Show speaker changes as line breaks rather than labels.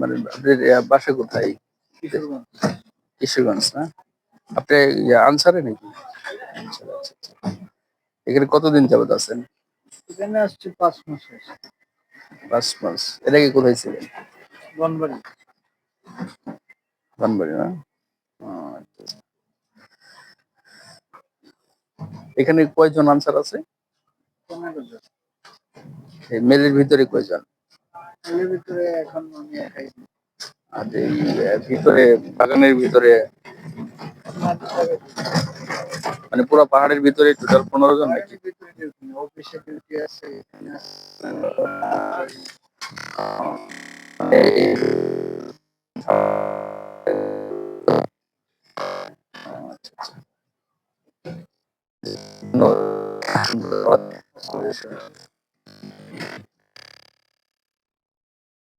মানে আপনার বাসা কোথায়?
কিশোরগঞ্জ।
না? আপনি আনসারে নাকি? আচ্ছা, আচ্ছা, আচ্ছা। এখানে কতদিন যাবত আছেন?
এখানে আসছি পাঁচ মাস
পাঁচ মাস। এর আগে কোথায় ছিলেন?
বনবাড়ি।
বানবাড়ি না। এখানে কয়জন আনসার আছে?
পনেরো জন।
আছে মেলের ভিতরে কয়জন?
ভিতরে এখন
বাগানের ভিতরে? মানে পুরো পাহাড়ের ভিতরে টোটাল পনেরো জন নাকি?
অফিসে আছে